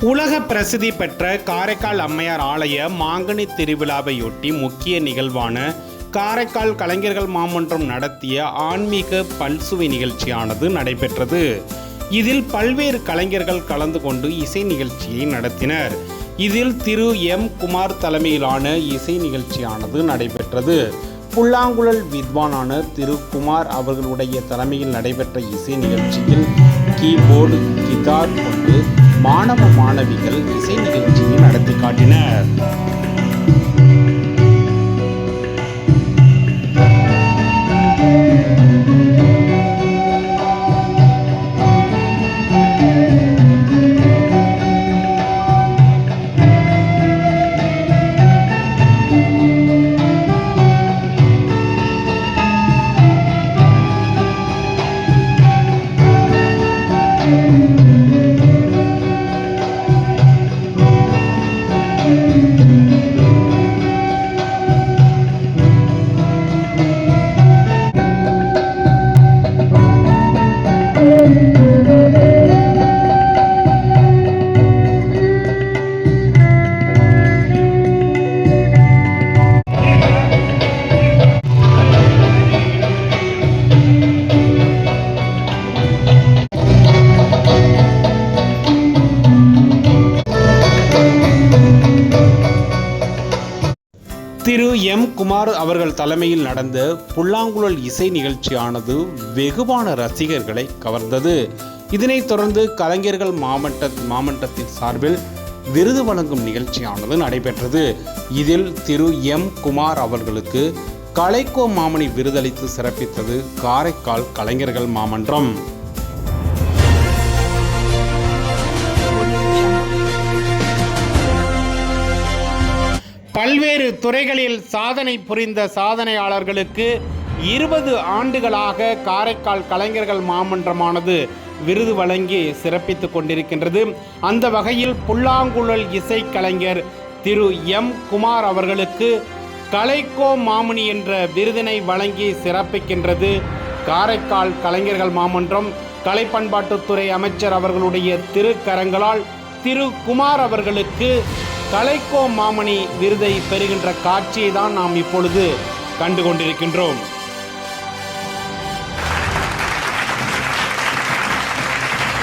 உலக பிரசித்தி பெற்ற காரைக்கால் அம்மையார் ஆலய மாங்கனி திருவிழாவையொட்டி முக்கிய நிகழ்வான காரைக்கால் கலைஞர்கள் மாமன்றம் நடத்திய ஆன்மீக பல்சுவை நிகழ்ச்சியானது நடைபெற்றது. இதில் பல்வேறு கலைஞர்கள் கலந்து கொண்டு இசை நிகழ்ச்சியை நடத்தினர். இதில் திரு எம் குமார் தலைமையிலான இசை நிகழ்ச்சியானது நடைபெற்றது. புல்லாங்குழல் வித்வானான திரு குமார் அவர்களுடைய தலைமையில் நடைபெற்ற இசை நிகழ்ச்சியில் கீபோர்டு கிதார் கொண்டு மாணவ மாணவிகள் இசை நிகழ்ச்சியை நடத்தி காட்டினர். thank you திரு எம் குமார் அவர்கள் தலைமையில் நடந்த புல்லாங்குழல் இசை நிகழ்ச்சியானது வெகுவான ரசிகர்களை கவர்ந்தது. இதனைத் தொடர்ந்து கலைஞர்கள் மாவட்ட மாவட்டத்தின் சார்பில் விருது வழங்கும் நிகழ்ச்சியானது நடைபெற்றது. இதில் திரு எம் குமார் அவர்களுக்கு கலைக்கோ மாமணி விருதளித்து சிறப்பித்தது காரைக்கால் கலைஞர்கள் மாமன்றம். பல்வேறு துறைகளில் சாதனை புரிந்த சாதனையாளர்களுக்கு இருபது ஆண்டுகளாக காரைக்கால் கலைஞர்கள் மாமன்றமானது விருது வழங்கி சிறப்பித்துக் கொண்டிருக்கின்றது. அந்த வகையில் புல்லாங்குழல் இசை கலைஞர் திரு எம் குமார் அவர்களுக்கு கலைக்கோ மாமுனி என்ற விருதினை வழங்கி சிறப்பிக்கின்றது. காரைக்கால் கலைஞர்கள் மாமன்றம் கலை பண்பாட்டுத்துறை அமைச்சர் அவர்களுடைய திருக்கரங்களால் திரு குமார் அவர்களுக்கு கலைக்கோ மாமணி விருதை பெறுகின்ற காட்சியை தான் நாம் இப்பொழுது கண்டு கொண்டிருக்கின்றோம்